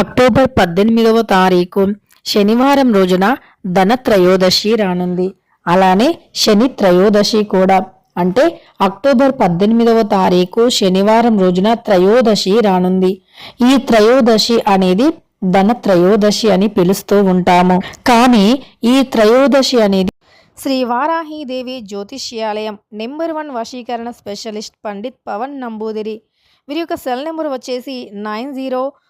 October పద్దెనిమిదవ తారీఖు శనివారం రోజున ధనత్రయోదశి రానుంది. అలానే శని త్రయోదశి కూడా. అంటే అక్టోబర్ పద్దెనిమిదవ తారీఖు శనివారం రోజున త్రయోదశి రానుంది. ఈ త్రయోదశి అనేది ధన త్రయోదశి అని పిలుస్తూ ఉంటాము. కానీ ఈ త్రయోదశి అనేది శ్రీ వారాహీదేవి జ్యోతిష్యాలయం నెంబర్ వన్ వశీకరణ స్పెషలిస్ట్ పండిత్ పవన్ నంబూదిరి. వీరి యొక్క సెల్ నెంబర్ వచ్చేసి nine zero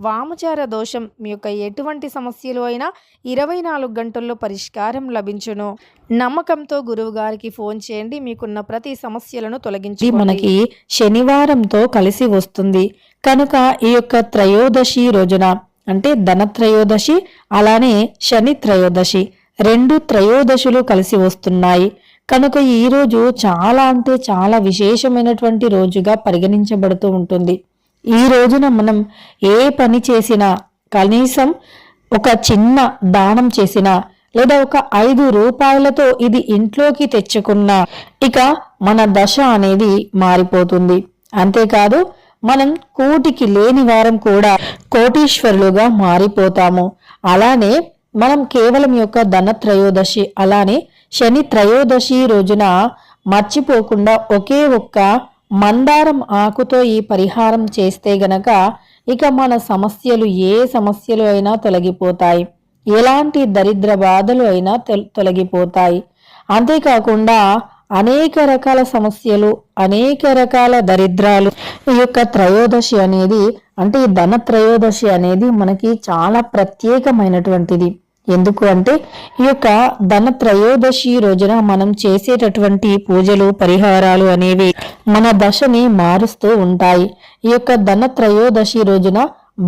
వామచార దోషం మీ యొక్క ఎటువంటి సమస్యలు అయినా ఇరవై నాలుగు గంటల్లో పరిష్కారం లభించును. నమ్మకంతో గురువు గారికి ఫోన్ చేయండి. మీకున్న ప్రతి సమస్యలను తొలగించి మనకి శనివారంతో కలిసి వస్తుంది. కనుక ఈ యొక్క త్రయోదశి రోజున అంటే ధనత్రయోదశి అలానే శని త్రయోదశి రెండు త్రయోదశులు కలిసి వస్తున్నాయి. కనుక ఈ రోజు చాలా అంటే చాలా విశేషమైనటువంటి రోజుగా పరిగణించబడుతూ ఉంటుంది. ఈ రోజున మనం ఏ పని చేసినా కనీసం ఒక చిన్న దానం చేసినా లేదా ఒక ఐదు రూపాయలతో ఇది ఇంట్లోకి తెచ్చుకున్నా ఇక మన దశ అనేది మారిపోతుంది. అంతేకాదు మనం కోటికి లేని వారం కూడా కోటీశ్వరులుగా మారిపోతాము. అలానే మనం కేవలం యొక్క ధన త్రయోదశి అలానే శని త్రయోదశి రోజున మర్చిపోకుండా ఒకే ఒక్క మందారం ఆకుతో ఈ పరిహారం చేస్తే గనక ఇక మన సమస్యలు ఏ సమస్యలు అయినా తొలగిపోతాయి. ఎలాంటి దరిద్ర బాధలు అయినా తొలగిపోతాయి. అంతేకాకుండా అనేక రకాల సమస్యలు అనేక రకాల దరిద్రాలు ఈ యొక్క త్రయోదశి అనేది అంటే ఈ ధన త్రయోదశి అనేది మనకి చాలా ప్రత్యేకమైనటువంటిది. ఎందుకు అంటే ఈ యొక్క ధన త్రయోదశి రోజున మనం చేసేటటువంటి పూజలు పరిహారాలు అనేవి మన దశని మారుస్తూ ఉంటాయి. ఈ యొక్క ధన త్రయోదశి రోజున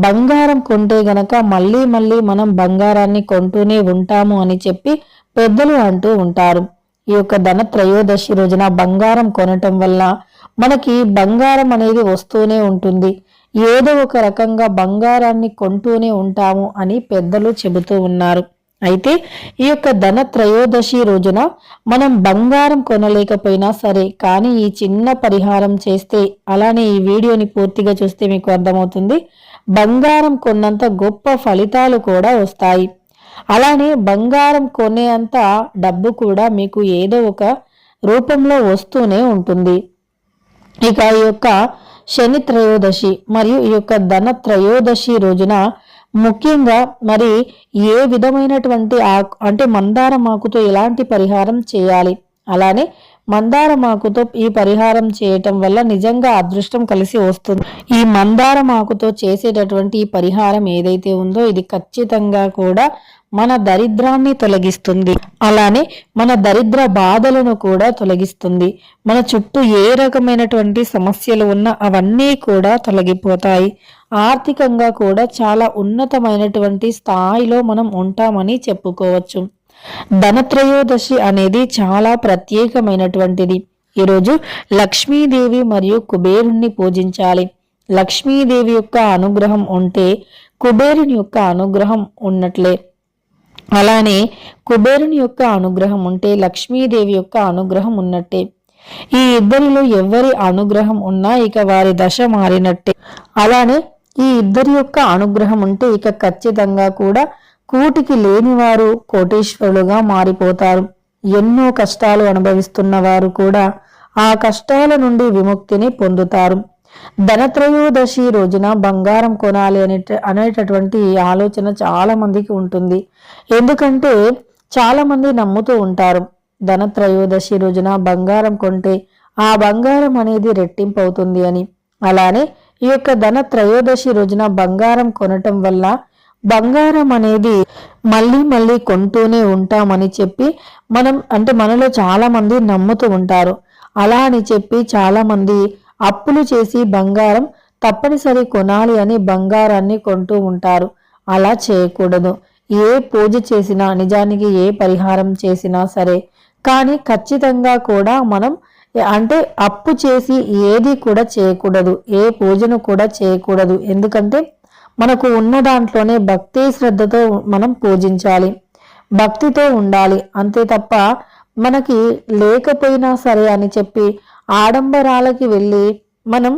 బంగారం కొంటే గనక మళ్ళీ మళ్ళీ మనం బంగారాన్ని కొంటూనే ఉంటాము అని చెప్పి పెద్దలు అంటూ ఉంటారు. ఈ యొక్క ధన త్రయోదశి రోజున బంగారం కొనటం వల్ల మనకి బంగారం అనేది వస్తూనే ఉంటుంది. ఏదో ఒక రకంగా బంగారాన్ని కొంటూనే ఉంటాము అని పెద్దలు చెబుతూ ఉన్నారు. అయితే ఈ యొక్క ధన త్రయోదశి రోజున మనం బంగారం కొనలేకపోయినా సరే కానీ ఈ చిన్న పరిహారం చేస్తే అలానే ఈ వీడియోని పూర్తిగా చూస్తే మీకు అర్థమవుతుంది. బంగారం కొన్నంత గొప్ప ఫలితాలు కూడా వస్తాయి. అలానే బంగారం కొనేంత డబ్బు కూడా మీకు ఏదో ఒక రూపంలో వస్తూనే ఉంటుంది. ఇక ఈ యొక్క శని త్రయోదశి మరియు ఈ యొక్క ధన త్రయోదశి రోజున ముఖ్యంగా మరి ఏ విధమైనటువంటి ఆకు అంటే మందార మాకుతో ఎలాంటి పరిహారం చేయాలి? అలానే మందార మాకుతో ఈ పరిహారం చేయటం వల్ల నిజంగా అదృష్టం కలిసి వస్తుంది. ఈ మందార మాకుతో చేసేటటువంటి ఈ పరిహారం ఏదైతే ఉందో ఇది ఖచ్చితంగా కూడా మన దరిద్రాన్ని తొలగిస్తుంది. అలానే మన దరిద్ర బాధలను కూడా తొలగిస్తుంది. మన చుట్టూ ఏ రకమైనటువంటి సమస్యలు ఉన్నా అవన్నీ కూడా తొలగిపోతాయి. ఆర్థికంగా కూడా చాలా ఉన్నతమైనటువంటి స్థాయిలో మనం ఉంటామని చెప్పుకోవచ్చు. ధనత్రయోదశి అనేది చాలా ప్రత్యేకమైనటువంటిది. ఈరోజు లక్ష్మీదేవి మరియు కుబేరుణ్ణి పూజించాలి. లక్ష్మీదేవి యొక్క అనుగ్రహం ఉంటే కుబేరుని యొక్క అనుగ్రహం ఉన్నట్లే. అలానే కుబేరుని యొక్క అనుగ్రహం ఉంటే లక్ష్మీదేవి యొక్క అనుగ్రహం ఉన్నట్టే. ఈ ఇద్దరిలో ఎవరి అనుగ్రహం ఉన్నా ఇక వారి దశ మారినట్టే. అలానే ఈ ఇద్దరి యొక్క అనుగ్రహం ఉంటే ఇక ఖచ్చితంగా కూడా కూటికి లేనివారు కోటేశ్వరులుగా మారిపోతారు. ఎన్నో కష్టాలు అనుభవిస్తున్న వారు కూడా ఆ కష్టాల నుండి విముక్తిని పొందుతారు. ధనత్రయోదశి రోజున బంగారం కొనాలి అనే అనేటటువంటి ఆలోచన చాలా మందికి ఉంటుంది. ఎందుకంటే చాలా మంది నమ్ముతూ ఉంటారు ధనత్రయోదశి రోజున బంగారం కొంటే ఆ బంగారం అనేది రెట్టింపు అవుతుంది అని. అలానే ఈ యొక్క ధన త్రయోదశి రోజున బంగారం కొనటం వల్ల బంగారం అనేది మళ్ళీ మళ్ళీ కొంటూనే ఉంటామని చెప్పి మనం అంటే మనలో చాలా మంది నమ్ముతూ ఉంటారు. అలా అని చెప్పి చాలా మంది అప్పులు చేసి బంగారం తప్పనిసరి కొనాలి అని బంగారాన్ని కొంటూ ఉంటారు. అలా చేయకూడదు. ఏ పూజ చేసినా నిజానికి ఏ పరిహారం చేసినా సరే. కానీ ఖచ్చితంగా కూడా మనం అంటే అప్పు చేసి ఏది కూడా చేయకూడదు. ఏ పూజను కూడా చేయకూడదు. ఎందుకంటే మనకు ఉన్న దాంట్లోనే భక్తి శ్రద్ధతో మనం పూజించాలి. భక్తితో ఉండాలి. అంతే తప్ప మనకి లేకపోయినా సరే అని చెప్పి ఆడంబరాలకి వెళ్ళి మనం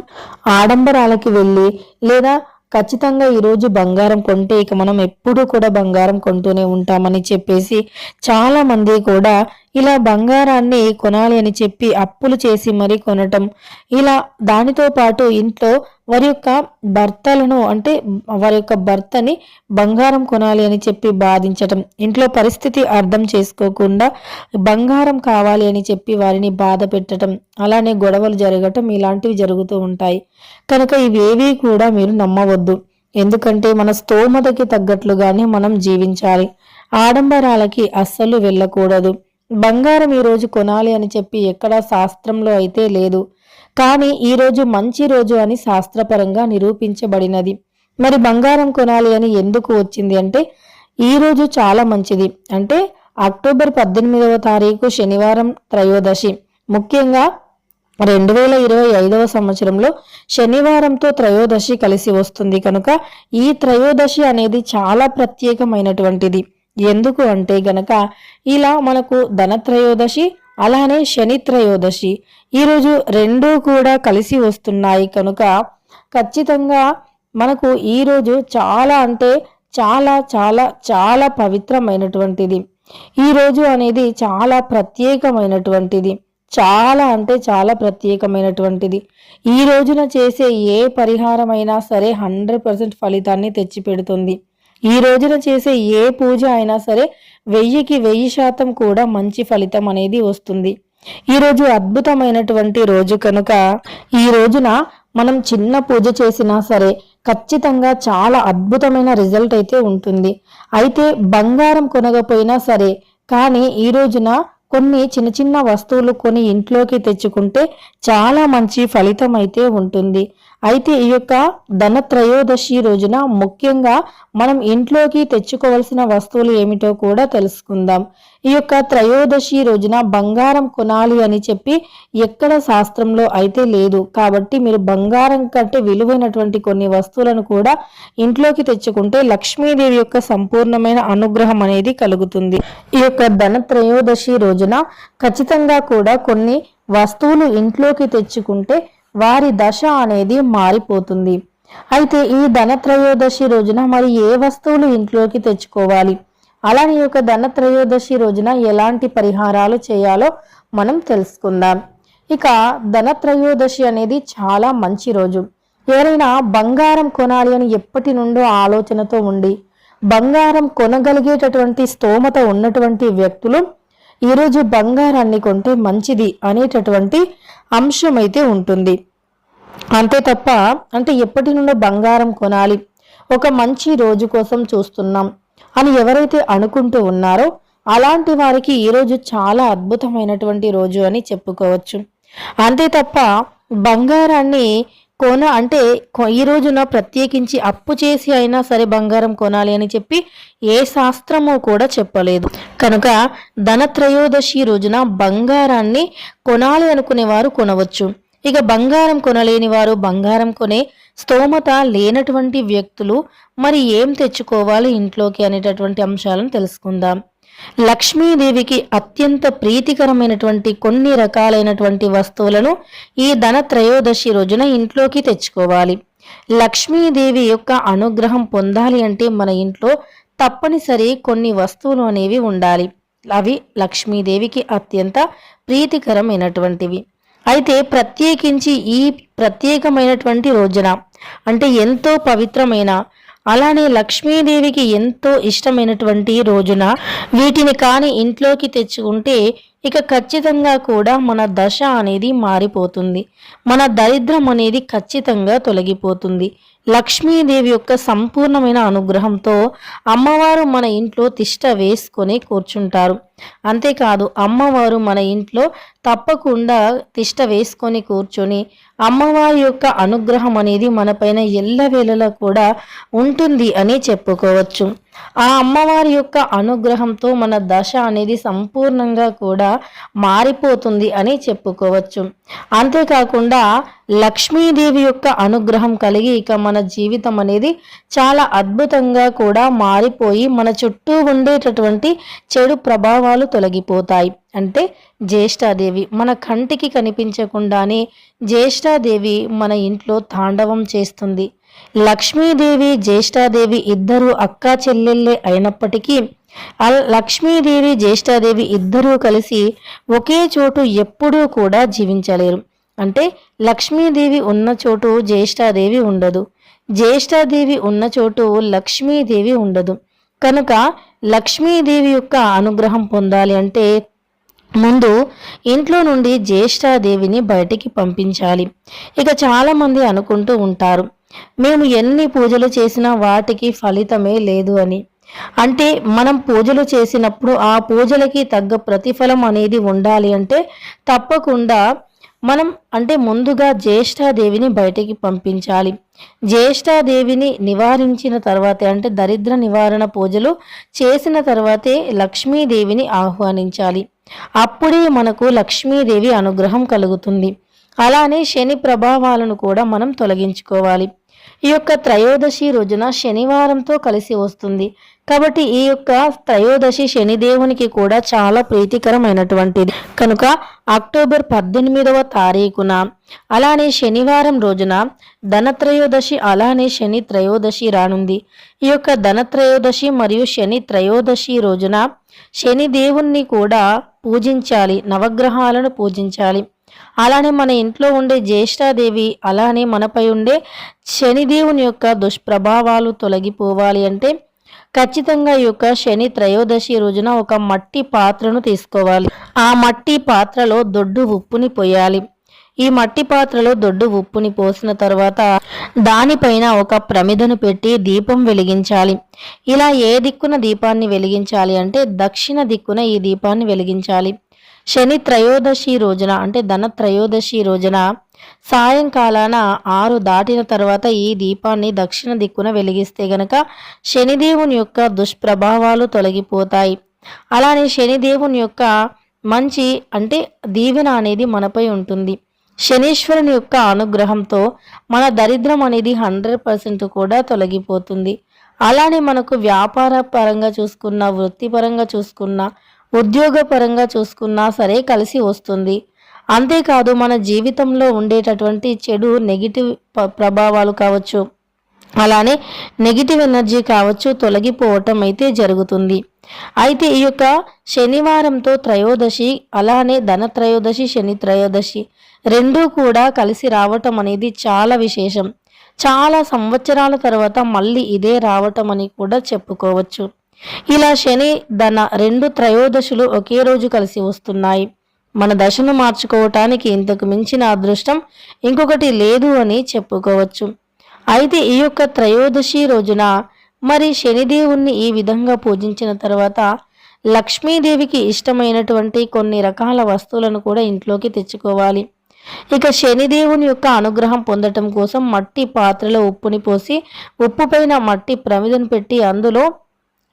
ఆడంబరాలకి వెళ్ళి లేదా ఖచ్చితంగా ఈరోజు బంగారం కొంటే ఇక మనం ఎప్పుడూ కూడా బంగారం కొంటూనే ఉంటామని చెప్పేసి చాలామంది కూడా ఇలా బంగారాన్ని కొనాలి అని చెప్పి అప్పులు చేసి మరీ కొనటం. ఇలా దానితో పాటు ఇంట్లో వారి యొక్క భర్తలను అంటే వారి యొక్క భర్తని బంగారం కొనాలి అని చెప్పి బాధించటం. ఇంట్లో పరిస్థితి అర్థం చేసుకోకుండా బంగారం కావాలి అని చెప్పి వారిని బాధ పెట్టడం అలానే గొడవలు జరగటం ఇలాంటివి జరుగుతూ ఉంటాయి. కనుక ఇవేవి కూడా మీరు నమ్మవద్దు. ఎందుకంటే మన స్తోమతకి తగ్గట్లుగానే మనం జీవించాలి. ఆడంబరాలకి అస్సలు వెళ్ళకూడదు. బంగారం ఈరోజు కొనాలి అని చెప్పి ఎక్కడా శాస్త్రంలో అయితే లేదు. కానీ ఈరోజు మంచి రోజు అని శాస్త్రపరంగా నిరూపించబడినది. మరి బంగారం కొనాలి అని ఎందుకు వచ్చింది అంటే ఈ రోజు చాలా మంచిది. అంటే అక్టోబర్ పద్దెనిమిదవ తారీఖు శనివారం త్రయోదశి. ముఖ్యంగా రెండు వేల ఇరవై ఐదవ సంవత్సరంలో శనివారంతో త్రయోదశి కలిసి వస్తుంది. కనుక ఈ త్రయోదశి అనేది చాలా ప్రత్యేకమైనటువంటిది. ఎందుకు అంటే గనక ఇలా మనకు ధనత్రయోదశి అలానే శని త్రయోదశి ఈరోజు రెండూ కూడా కలిసి వస్తున్నాయి కనుక ఖచ్చితంగా మనకు ఈరోజు చాలా అంటే చాలా చాలా చాలా పవిత్రమైనటువంటిది. ఈ రోజు అనేది చాలా ప్రత్యేకమైనటువంటిది. చాలా అంటే చాలా ప్రత్యేకమైనటువంటిది. ఈ రోజున చేసే ఏ పరిహారమైనా సరే హండ్రెడ్ పర్సెంట్ ఫలితాన్ని తెచ్చిపెడుతుంది. ఈ రోజున చేసే ఏ పూజ అయినా సరే వెయ్యికి వెయ్యి శాతం కూడా మంచి ఫలితం అనేది వస్తుంది. ఈ రోజు అద్భుతమైనటువంటి రోజు కనుక ఈ రోజున మనం చిన్న పూజ చేసినా సరే ఖచ్చితంగా చాలా అద్భుతమైన రిజల్ట్ అయితే ఉంటుంది. అయితే బంగారం కొనకపోయినా సరే కానీ ఈ రోజున కొన్ని చిన్న చిన్న వస్తువులు కొని ఇంట్లోకి తెచ్చుకుంటే చాలా మంచి ఫలితం అయితే ఉంటుంది. అయితే ఈ యొక్క ధన త్రయోదశి రోజున ముఖ్యంగా మనం ఇంట్లోకి తెచ్చుకోవలసిన వస్తువులు ఏమిటో కూడా తెలుసుకుందాం. ఈ యొక్క త్రయోదశి రోజున బంగారం కొనాలి అని చెప్పి ఎక్కడ శాస్త్రంలో అయితే లేదు. కాబట్టి మీరు బంగారం కంటే విలువైనటువంటి కొన్ని వస్తువులను కూడా ఇంట్లోకి తెచ్చుకుంటే లక్ష్మీదేవి యొక్క సంపూర్ణమైన అనుగ్రహం అనేది కలుగుతుంది. ఈ యొక్క ధన త్రయోదశి రోజున ఖచ్చితంగా కూడా కొన్ని వస్తువులు ఇంట్లోకి తెచ్చుకుంటే వారి దశ అనేది మారిపోతుంది. అయితే ఈ ధనత్రయోదశి రోజున మరి ఏ వస్తువులు ఇంట్లోకి తెచ్చుకోవాలి? అలానే యొక్క ధనత్రయోదశి రోజున ఎలాంటి పరిహారాలు చేయాలో మనం తెలుసుకుందాం. ఇక ధనత్రయోదశి అనేది చాలా మంచి రోజు. ఎవరైనా బంగారం కొనాలి అని ఎప్పటి నుండో ఆలోచనతో ఉండి బంగారం కొనగలిగేటటువంటి స్తోమత ఉన్నటువంటి వ్యక్తులు ఈరోజు బంగారాన్ని కొంటే మంచిది అనేటటువంటి అంశం అయితే ఉంటుంది. అంతే తప్ప అంటే ఎప్పటి నుండో బంగారం కొనాలి ఒక మంచి రోజు కోసం చూస్తున్నాం అని ఎవరైతే అనుకుంటూ ఉన్నారో అలాంటి వారికి ఈరోజు చాలా అద్భుతమైనటువంటి రోజు అని చెప్పుకోవచ్చు. అంతే తప్ప బంగారాన్ని కొన అంటే ఈ రోజున ప్రత్యేకించి అప్పు చేసి అయినా సరే బంగారం కొనాలి అని చెప్పి ఏ శాస్త్రము కూడా చెప్పలేదు. కనుక ధనత్రయోదశి రోజున బంగారాన్ని కొనాలి అనుకునేవారు కొనవచ్చు. ఇక బంగారం కొనలేని వారు బంగారం కొనే స్తోమత లేనటువంటి వ్యక్తులు మరి ఏం తెచ్చుకోవాలి ఇంట్లోకి అనేటటువంటి అంశాలను తెలుసుకుందాం. లక్ష్మీదేవికి అత్యంత ప్రీతికరమైనటువంటి కొన్ని రకాలైనటువంటి వస్తువులను ఈ ధన త్రయోదశి రోజున ఇంట్లోకి తెచ్చుకోవాలి. లక్ష్మీదేవి యొక్క అనుగ్రహం పొందాలి అంటే మన ఇంట్లో తప్పనిసరి కొన్ని వస్తువులు అనేవి ఉండాలి. అవి లక్ష్మీదేవికి అత్యంత ప్రీతికరమైనటువంటివి. అయితే ప్రత్యేకించి ఈ ప్రత్యేకమైనటువంటి రోజున అంటే ఎంతో పవిత్రమైన అలానే లక్ష్మీదేవికి ఎంతో ఇష్టమైనటువంటి రోజున వీటిని కాని ఇంట్లోకి తెచ్చుకుంటే ఇక ఖచ్చితంగా కూడా మన దశ అనేది మారిపోతుంది. మన దరిద్రం అనేది ఖచ్చితంగా తొలగిపోతుంది. లక్ష్మీదేవి యొక్క సంపూర్ణమైన అనుగ్రహంతో అమ్మవారు మన ఇంట్లో తిష్ట వేసుకొని కూర్చుంటారు. అంతేకాదు అమ్మవారు మన ఇంట్లో తప్పకుండా తిష్ట వేసుకొని కూర్చొని అమ్మవారి యొక్క అనుగ్రహం అనేది మనపైన ఎల్లవేళలా కూడా ఉంటుంది అని చెప్పుకోవచ్చు. ఆ అమ్మవారి యొక్క అనుగ్రహంతో మన దశ అనేది సంపూర్ణంగా కూడా మారిపోతుంది అని చెప్పుకోవచ్చు. అంతేకాకుండా లక్ష్మీదేవి యొక్క అనుగ్రహం కలిగి ఇక మన జీవితం అనేది చాలా అద్భుతంగా కూడా మారిపోయి మన చుట్టూ ఉండేటటువంటి చెడు ప్రభావాలు తొలగిపోతాయి. అంటే జ్యేష్ఠాదేవి మన కంటికి కనిపించకుండానే జ్యేష్ఠాదేవి మన ఇంట్లో తాండవం చేస్తుంది. లక్ష్మీదేవి జ్యేష్ఠాదేవి ఇద్దరు అక్కా చెల్లెళ్ళే అయినప్పటికీ లక్ష్మీదేవి జ్యేష్ఠాదేవి ఇద్దరూ కలిసి ఒకే చోటు ఎప్పుడూ కూడా జీవించలేరు. అంటే లక్ష్మీదేవి ఉన్న చోటు జ్యేష్ఠాదేవి ఉండదు. జ్యేష్ఠాదేవి ఉన్న చోటు లక్ష్మీదేవి ఉండదు. కనుక లక్ష్మీదేవి యొక్క అనుగ్రహం పొందాలి అంటే ముందు ఇంట్లో నుండి జ్యేష్ఠాదేవిని బయటికి పంపించాలి. ఇక చాలామంది అనుకుంటూ ఉంటారు మేము ఎన్ని పూజలు చేసినా వాటికి ఫలితమే లేదు అని. అంటే మనం పూజలు చేసినప్పుడు ఆ పూజలకి తగ్గ ప్రతిఫలం అనేది ఉండాలి అంటే తప్పకుండా మనం అంటే ముందుగా జ్యేష్ఠాదేవిని బయటికి పంపించాలి. జ్యేష్ఠాదేవిని నివారించిన తర్వాతే అంటే దరిద్ర నివారణ పూజలు చేసిన తర్వాతే లక్ష్మీదేవిని ఆహ్వానించాలి. అప్పుడే మనకు లక్ష్మీదేవి అనుగ్రహం కలుగుతుంది. అలానే శని ప్రభావాలను కూడా మనం తొలగించుకోవాలి. ఈ యొక్క త్రయోదశి రోజున శనివారంతో కలిసి వస్తుంది. కాబట్టి ఈ యొక్క త్రయోదశి శనిదేవునికి కూడా చాలా ప్రీతికరమైనటువంటిది. కనుక అక్టోబర్ పద్దెనిమిదవ తారీఖున అలానే శనివారం రోజున ధనత్రయోదశి అలానే శని త్రయోదశి రానుంది. ఈ యొక్క ధనత్రయోదశి మరియు శని త్రయోదశి రోజున శనిదేవుణ్ణి కూడా పూజించాలి నవగ్రహాలను పూజించాలి. అలానే మన ఇంట్లో ఉండే జ్యేష్ఠాదేవి అలానే మనపై ఉండే శనిదేవుని యొక్క దుష్ప్రభావాలు తొలగిపోవాలి అంటే ఖచ్చితంగా ఈ యొక్క శని త్రయోదశి రోజున ఒక మట్టి పాత్రను తీసుకోవాలి. ఆ మట్టి పాత్రలో దొడ్డు ఉప్పుని పోయాలి. ఈ మట్టి పాత్రలో దొడ్డు ఉప్పుని పోసిన తర్వాత దానిపైన ఒక ప్రమిదను పెట్టి దీపం వెలిగించాలి. ఇలా ఏ దిక్కున దీపాన్ని వెలిగించాలి అంటే దక్షిణ దిక్కున ఈ దీపాన్ని వెలిగించాలి. శని త్రయోదశి రోజున అంటే ధన త్రయోదశి రోజున సాయంకాలాన ఆరు దాటిన తర్వాత ఈ దీపాన్ని దక్షిణ దిక్కున వెలిగిస్తే గనక శనిదేవుని యొక్క దుష్ప్రభావాలు తొలగిపోతాయి. అలానే శనిదేవుని యొక్క మంచి అంటే దీవెన అనేది మనపై ఉంటుంది. శనీశ్వరుని యొక్క అనుగ్రహంతో మన దరిద్రం అనేది హండ్రెడ్ పర్సెంట్ కూడా తొలగిపోతుంది. అలానే మనకు వ్యాపార పరంగా చూసుకున్న వృత్తిపరంగా చూసుకున్న ఉద్యోగపరంగా చూసుకున్నా సరే కలిసి వస్తుంది. అంతేకాదు మన జీవితంలో ఉండేటటువంటి చెడు నెగిటివ్ ప్రభావాలు కావచ్చు అలానే నెగిటివ్ ఎనర్జీ కావచ్చు తొలగిపోవటం అయితే జరుగుతుంది. అయితే ఈ యొక్క శనివారంతో త్రయోదశి అలానే ధన త్రయోదశి శని త్రయోదశి రెండూ కూడా కలిసి రావటం అనేది చాలా విశేషం. చాలా సంవత్సరాల తర్వాత మళ్ళీ ఇదే రావటం అని కూడా చెప్పుకోవచ్చు. ఇలా శని ధన రెండు త్రయోదశులు ఒకే రోజు కలిసి వస్తున్నాయి. మన దశను మార్చుకోవటానికి ఇంతకు మించిన అదృష్టం ఇంకొకటి లేదు అని చెప్పుకోవచ్చు. అయితే ఈ యొక్క త్రయోదశి రోజున మరి శనిదేవుణ్ణి ఈ విధంగా పూజించిన తర్వాత లక్ష్మీదేవికి ఇష్టమైనటువంటి కొన్ని రకాల వస్తువులను కూడా ఇంట్లోకి తెచ్చుకోవాలి. ఇక శనిదేవుని యొక్క అనుగ్రహం పొందటం కోసం మట్టి పాత్రలో ఉప్పుని పోసి ఉప్పు పైన మట్టి ప్రమిదను పెట్టి అందులో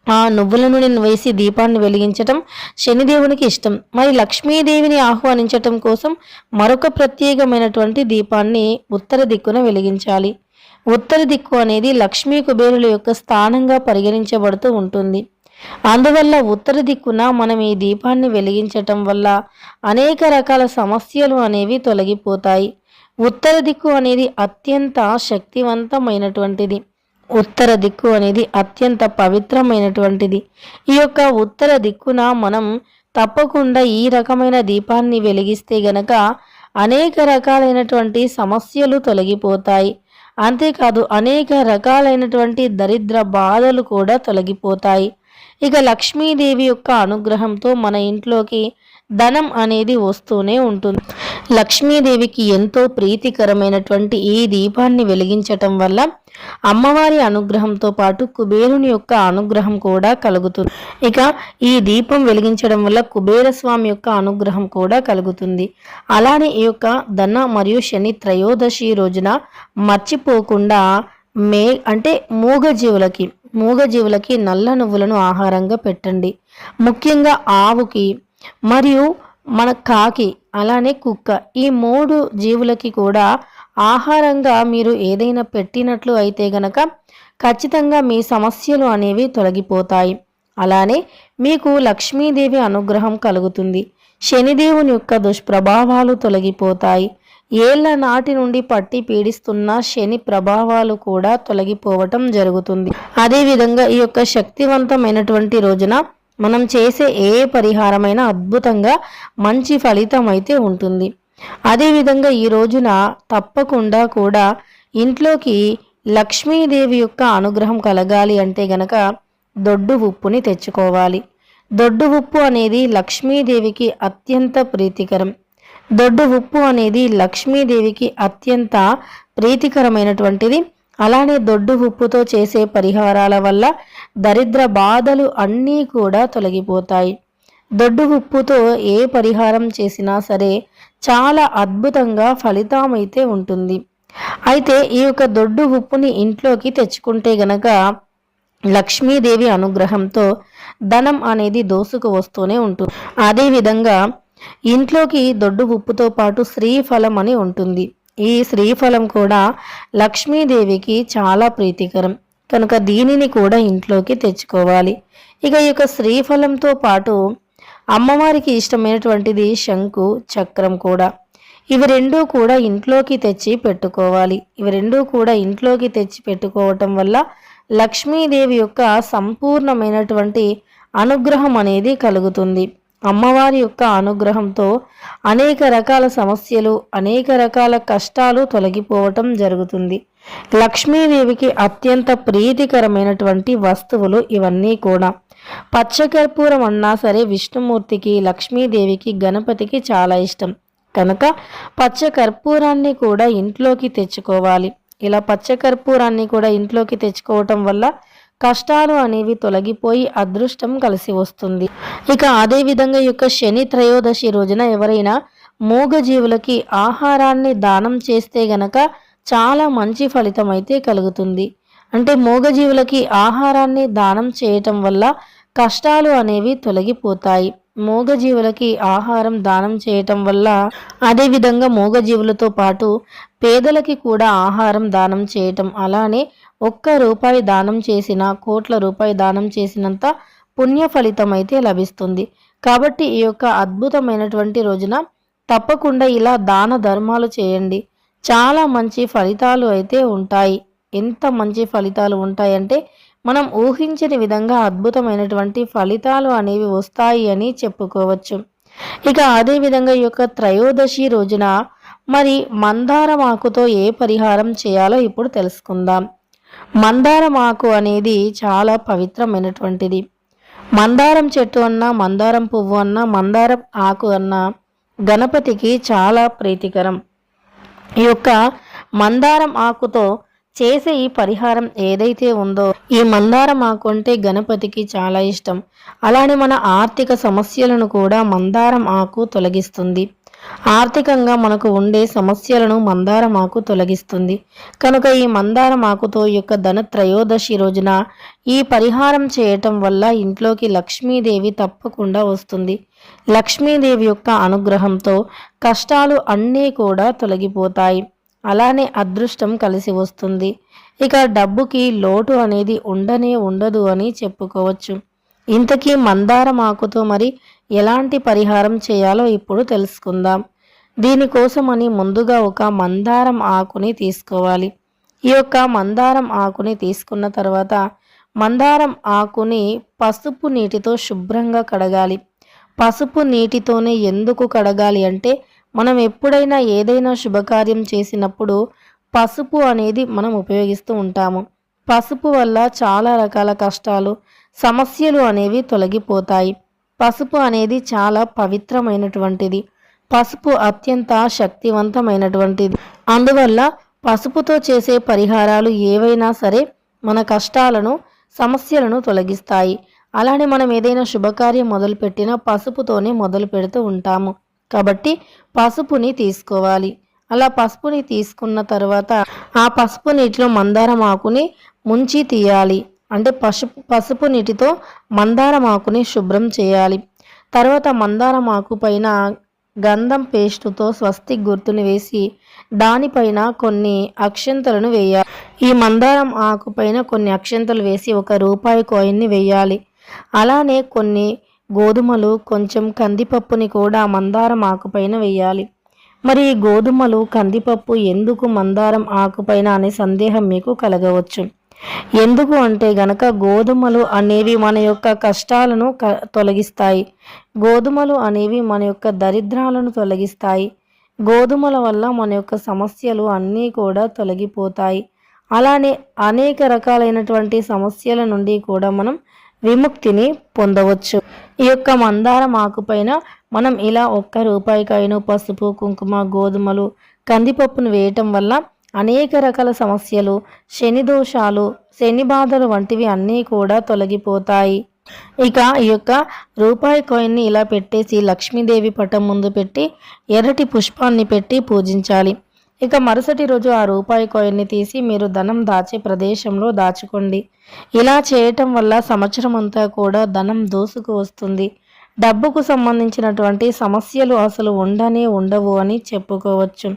ఆ నువ్వుల నూనెను వేసి దీపాన్ని వెలిగించటం శనిదేవునికి ఇష్టం. మరి లక్ష్మీదేవిని ఆహ్వానించటం కోసం మరొక ప్రత్యేకమైనటువంటి దీపాన్ని ఉత్తర దిక్కున వెలిగించాలి. ఉత్తర దిక్కు అనేది లక్ష్మీ కుబేరుల యొక్క స్థానంగా పరిగణించబడుతూ ఉంటుంది. అందువల్ల ఉత్తర దిక్కున మనం ఈ దీపాన్ని వెలిగించటం వల్ల అనేక రకాల సమస్యలు అనేవి తొలగిపోతాయి. ఉత్తర దిక్కు అనేది అత్యంత శక్తివంతమైనటువంటిది. ఉత్తర దిక్కు అనేది అత్యంత పవిత్రమైనటువంటిది. ఈ యొక్క ఉత్తర దిక్కున మనం తప్పకుండా ఈ రకమైన దీపాన్ని వెలిగిస్తే గనక అనేక రకాలైనటువంటి సమస్యలు తొలగిపోతాయి. అంతేకాదు అనేక రకాలైనటువంటి దరిద్ర బాధలు కూడా తొలగిపోతాయి. ఇక లక్ష్మీదేవి యొక్క అనుగ్రహంతో మన ఇంట్లోకి ధనం అనేది వస్తూనే ఉంటుంది. లక్ష్మీదేవికి ఎంతో ప్రీతికరమైనటువంటి ఈ దీపాన్ని వెలిగించటం వల్ల అమ్మవారి అనుగ్రహంతో పాటు కుబేరుని యొక్క అనుగ్రహం కూడా కలుగుతుంది. ఇక ఈ దీపం వెలిగించడం వల్ల కుబేర స్వామి యొక్క అనుగ్రహం కూడా కలుగుతుంది. అలానే ఈ యొక్క ధన మరియు శని త్రయోదశి రోజున మర్చిపోకుండా మే అంటే మూగజీవులకి మూగజీవులకి నల్ల నువ్వులను ఆహారంగా పెట్టండి. ముఖ్యంగా ఆవుకి మరియు మన కాకి అలానే కుక్క ఈ మూడు జీవులకి కూడా ఆహారంగా మీరు ఏదైనా పెట్టినట్లు అయితే గనక ఖచ్చితంగా మీ సమస్యలు అనేవి తొలగిపోతాయి. అలానే మీకు లక్ష్మీదేవి అనుగ్రహం కలుగుతుంది. శనిదేవుని యొక్క దుష్ప్రభావాలు తొలగిపోతాయి. ఏళ్ళ నాటి నుండి పట్టి పీడిస్తున్న శని ప్రభావాలు కూడా తొలగిపోవటం జరుగుతుంది. అదేవిధంగా ఈ యొక్క శక్తివంతమైనటువంటి రోజున మనం చేసే ఏ పరిహారమైనా అద్భుతంగా మంచి ఫలితం అయితే ఉంటుంది. అదేవిధంగా ఈ రోజున తప్పకుండా కూడా ఇంట్లోకి లక్ష్మీదేవి యొక్క అనుగ్రహం కలగాలి అంటే గనక దొడ్డు ఉప్పుని తెచ్చుకోవాలి. దొడ్డు ఉప్పు అనేది లక్ష్మీదేవికి అత్యంత ప్రీతికరం. దొడ్డు ఉప్పు అనేది లక్ష్మీదేవికి అత్యంత ప్రీతికరమైనటువంటిది. అలానే దొడ్డు ఉప్పుతో చేసే పరిహారాల వల్ల దరిద్ర బాధలు అన్నీ కూడా తొలగిపోతాయి. దొడ్డు ఉప్పుతో ఏ పరిహారం చేసినా సరే చాలా అద్భుతంగా ఫలితమైతే ఉంటుంది. అయితే ఈ యొక్క దొడ్డు ఉప్పుని ఇంట్లోకి తెచ్చుకుంటే గనక లక్ష్మీదేవి అనుగ్రహంతో ధనం అనేది దోసుకు వస్తూనే ఉంటుంది. అదేవిధంగా ఇంట్లోకి దొడ్డు ఉప్పుతో పాటు శ్రీఫలం అని ఉంటుంది. ఈ శ్రీఫలం కూడా లక్ష్మీదేవికి చాలా ప్రీతికరం. కనుక దీనిని కూడా ఇంట్లోకి తెచ్చుకోవాలి. ఇక ఈ యొక్క శ్రీఫలంతో పాటు అమ్మవారికి ఇష్టమైనటువంటిది శంకు చక్రం కూడా. ఇవి రెండూ కూడా ఇంట్లోకి తెచ్చి పెట్టుకోవాలి. ఇవి రెండూ కూడా ఇంట్లోకి తెచ్చి పెట్టుకోవటం వల్ల లక్ష్మీదేవి యొక్క సంపూర్ణమైనటువంటి అనుగ్రహం అనేది కలుగుతుంది. అమ్మవారి యొక్క అనుగ్రహంతో అనేక రకాల సమస్యలు అనేక రకాల కష్టాలు తొలగిపోవటం జరుగుతుంది. లక్ష్మీదేవికి అత్యంత ప్రీతికరమైనటువంటి వస్తువులు ఇవన్నీ కూడా. పచ్చకర్పూరం అన్నా సరే విష్ణుమూర్తికి లక్ష్మీదేవికి గణపతికి చాలా ఇష్టం. కనుక పచ్చ కర్పూరాన్ని కూడా ఇంట్లోకి తెచ్చుకోవాలి. ఇలా పచ్చకర్పూరాన్ని కూడా ఇంట్లోకి తెచ్చుకోవటం వల్ల కష్టాలు అనేవి తొలగిపోయి అదృష్టం కలిసి వస్తుంది. ఇక అదే విధంగా యొక్క శని త్రయోదశి రోజున ఎవరైనా మూగజీవులకి ఆహారాన్ని దానం చేస్తే గనక చాలా మంచి ఫలితం అయితే కలుగుతుంది. అంటే మూగజీవులకి ఆహారాన్ని దానం చేయటం వల్ల కష్టాలు అనేవి తొలగిపోతాయి. మూగజీవులకి ఆహారం దానం చేయటం వల్ల అదేవిధంగా మూగజీవులతో పాటు పేదలకి కూడా ఆహారం దానం చేయటం అలానే ఒక్క రూపాయి దానం చేసిన కోట్ల రూపాయి దానం చేసినంత పుణ్య ఫలితం అయితే లభిస్తుంది. కాబట్టి ఈ యొక్క అద్భుతమైనటువంటి రోజున తప్పకుండా ఇలా దాన ధర్మాలు చేయండి. చాలా మంచి ఫలితాలు అయితే ఉంటాయి. ఎంత మంచి ఫలితాలు ఉంటాయంటే మనం ఊహించని విధంగా అద్భుతమైనటువంటి ఫలితాలు అనేవి వస్తాయి అని చెప్పుకోవచ్చు. ఇక అదేవిధంగా ఈ యొక్క త్రయోదశి రోజున మరి మందారం ఆకుతో ఏ పరిహారం చేయాలో ఇప్పుడు తెలుసుకుందాం. మందారం ఆకు అనేది చాలా పవిత్రమైనటువంటిది. మందారం చెట్టు అన్నా మందారం పువ్వు అన్నా మందారం ఆకు అన్నా గణపతికి చాలా ప్రీతికరం. ఈ యొక్క మందారం ఆకుతో చేసే ఈ పరిహారం ఏదైతే ఉందో ఈ మందారం ఆకు అంటే గణపతికి చాలా ఇష్టం. అలానే మన ఆర్థిక సమస్యలను కూడా మందారం ఆకు తొలగిస్తుంది. ఆర్థికంగా మనకు ఉండే సమస్యలను మందారమాకు తొలగిస్తుంది. కనుక ఈ మందారమాకుతో యొక్క ధన త్రయోదశి రోజున ఈ పరిహారం చేయటం వల్ల ఇంట్లోకి లక్ష్మీదేవి తప్పకుండా వస్తుంది. లక్ష్మీదేవి యొక్క అనుగ్రహంతో కష్టాలు అన్నీ కూడా తొలగిపోతాయి. అలానే అదృష్టం కలిసి వస్తుంది. ఇక డబ్బుకి లోటు అనేది ఉండనే ఉండదు అని చెప్పుకోవచ్చు. ఇంతకీ మందారమాకుతో మరి ఎలాంటి పరిహారం చేయాలో ఇప్పుడు తెలుసుకుందాం. దీనికోసమని ముందుగా ఒక మందారం ఆకుని తీసుకోవాలి. ఈ యొక్క మందారం ఆకుని తీసుకున్న తర్వాత మందారం ఆకుని పసుపు నీటితో శుభ్రంగా కడగాలి. పసుపు నీటితోనే ఎందుకు కడగాలి అంటే మనం ఎప్పుడైనా ఏదైనా శుభకార్యం చేసినప్పుడు పసుపు అనేది మనం ఉపయోగిస్తూ ఉంటాము. పసుపు వల్ల చాలా రకాల కష్టాలు సమస్యలు అనేవి తొలగిపోతాయి. పసుపు అనేది చాలా పవిత్రమైనటువంటిది. పసుపు అత్యంత శక్తివంతమైనటువంటిది. అందువల్ల పసుపుతో చేసే పరిహారాలు ఏవైనా సరే మన కష్టాలను సమస్యలను తొలగిస్తాయి. అలానే మనం ఏదైనా శుభకార్యం మొదలుపెట్టినా పసుపుతోనే మొదలు పెడుతూ ఉంటాము. కాబట్టి పసుపుని తీసుకోవాలి. అలా పసుపుని తీసుకున్న తర్వాత ఆ పసుపు నీటిలో మందారం ఆకుని ముంచి తీయాలి. అంటే పసుపు పసుపు నీటితో మందారం ఆకుని శుభ్రం చేయాలి. తర్వాత మందారం ఆకు పైన గంధం పేస్టుతో స్వస్తి గుర్తుని వేసి దానిపైన కొన్ని అక్షంతలను వేయాలి. ఈ మందారం ఆకుపైన కొన్ని అక్షంతలు వేసి ఒక రూపాయి కాయిన్ని వేయాలి. అలానే కొన్ని గోధుమలు కొంచెం కందిపప్పుని కూడా మందారం ఆకుపైన వేయాలి. మరి ఈ గోధుమలు కందిపప్పు ఎందుకు మందారం ఆకుపైన అనే సందేహం మీకు కలగవచ్చు? ఎందుకు అంటే గనక గోధుమలు అనేవి మన యొక్క కష్టాలను క తొలగిస్తాయి. గోధుమలు అనేవి మన యొక్క దరిద్రాలను తొలగిస్తాయి. గోధుమల వల్ల మన యొక్క సమస్యలు అన్నీ కూడా తొలగిపోతాయి. అలానే అనేక రకాలైనటువంటి సమస్యల నుండి కూడా మనం విముక్తిని పొందవచ్చు. ఈ యొక్క మందారం ఆకుపైన మనం ఇలా ఒక్క రూపాయికాయను పసుపు కుంకుమ గోధుమలు కందిపప్పును వేయటం వల్ల అనేక రకాల సమస్యలు శని దోషాలు శని బాధలు వంటివి అన్నీ కూడా తొలగిపోతాయి. ఇక ఈ యొక్క రూపాయి కాయిన్ని ఇలా పెట్టేసి లక్ష్మీదేవి పటం ముందు పెట్టి ఎర్రటి పుష్పాన్ని పెట్టి పూజించాలి. ఇక మరుసటి రోజు ఆ రూపాయి కాయిన్ని తీసి మీరు ధనం దాచే ప్రదేశంలో దాచుకోండి. ఇలా చేయటం వల్ల సంవత్సరం అంతా కూడా ధనం దోసుకు వస్తుంది. డబ్బుకు సంబంధించినటువంటి సమస్యలు అసలు ఉండనే ఉండవు అని చెప్పుకోవచ్చు.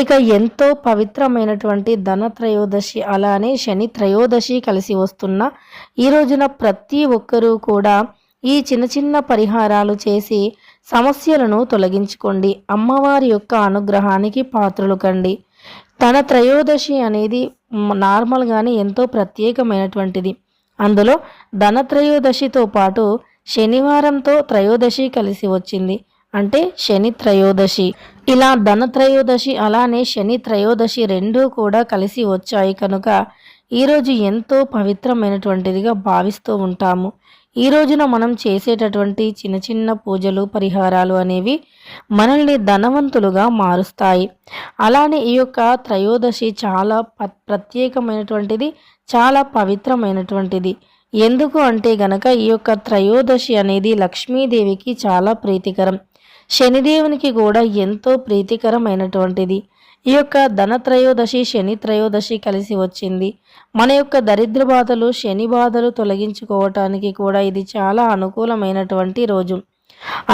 ఇక ఎంతో పవిత్రమైనటువంటి ధన త్రయోదశి అలానే శని త్రయోదశి కలిసి వస్తున్న ఈ రోజున ప్రతి ఒక్కరూ కూడా ఈ చిన్న చిన్న పరిహారాలు చేసి సమస్యలను తొలగించుకోండి. అమ్మవారి యొక్క అనుగ్రహానికి పాత్రలు కండి. తన త్రయోదశి అనేది నార్మల్గానే ఎంతో ప్రత్యేకమైనటువంటిది. అందులో ధనత్రయోదశితో పాటు శనివారంతో త్రయోదశి కలిసి వచ్చింది. అంటే శని త్రయోదశి. ఇలా ధనత్రయోదశి అలానే శని త్రయోదశి రెండూ కూడా కలిసి వచ్చాయి కనుక ఈరోజు ఎంతో పవిత్రమైనటువంటిదిగా భావిస్తూ ఉంటాము. ఈ రోజున మనం చేసేటటువంటి చిన్న చిన్న పూజలు పరిహారాలు అనేవి మనల్ని ధనవంతులుగా మారుస్తాయి. అలానే ఈ యొక్క త్రయోదశి చాలా ప్రత్యేకమైనటువంటిది చాలా పవిత్రమైనటువంటిది. ఎందుకు అంటే గనక ఈ యొక్క త్రయోదశి అనేది లక్ష్మీదేవికి చాలా ప్రీతికరం. శనిదేవునికి కూడా ఎంతో ప్రీతికరమైనటువంటిది. ఈ యొక్క ధనత్రయోదశి శని త్రయోదశి కలిసి వచ్చింది. మన యొక్క దరిద్ర బాధలు శని బాధలు తొలగించుకోవటానికి కూడా ఇది చాలా అనుకూలమైనటువంటి రోజు.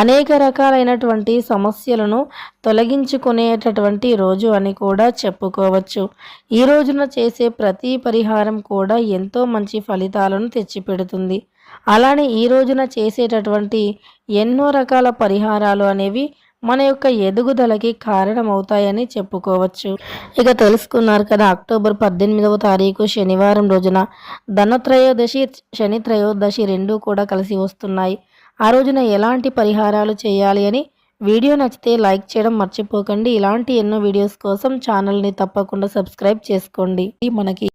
అనేక రకాలైనటువంటి సమస్యలను తొలగించుకునేటటువంటి రోజు అని కూడా చెప్పుకోవచ్చు. ఈ రోజున చేసే ప్రతి పరిహారం కూడా ఎంతో మంచి ఫలితాలను తెచ్చిపెడుతుంది. అలానే ఈ రోజున చేసేటటువంటి ఎన్నో రకాల పరిహారాలు అనేవి మన యొక్క ఎదుగుదలకి కారణమవుతాయని చెప్పుకోవచ్చు. ఇక తెలుసుకున్నారు కదా అక్టోబర్ పద్దెనిమిదవ తారీఖు శనివారం రోజున ధనత్రయోదశి శని త్రయోదశి రెండూ కూడా కలిసి వస్తున్నాయి. ఆ రోజున ఎలాంటి పరిహారాలు చేయాలి అని వీడియో నచ్చితే లైక్ చేయడం మర్చిపోకండి. ఇలాంటి ఎన్నో వీడియోస్ కోసం ఛానల్ని తప్పకుండా సబ్స్క్రైబ్ చేసుకోండి. మనకి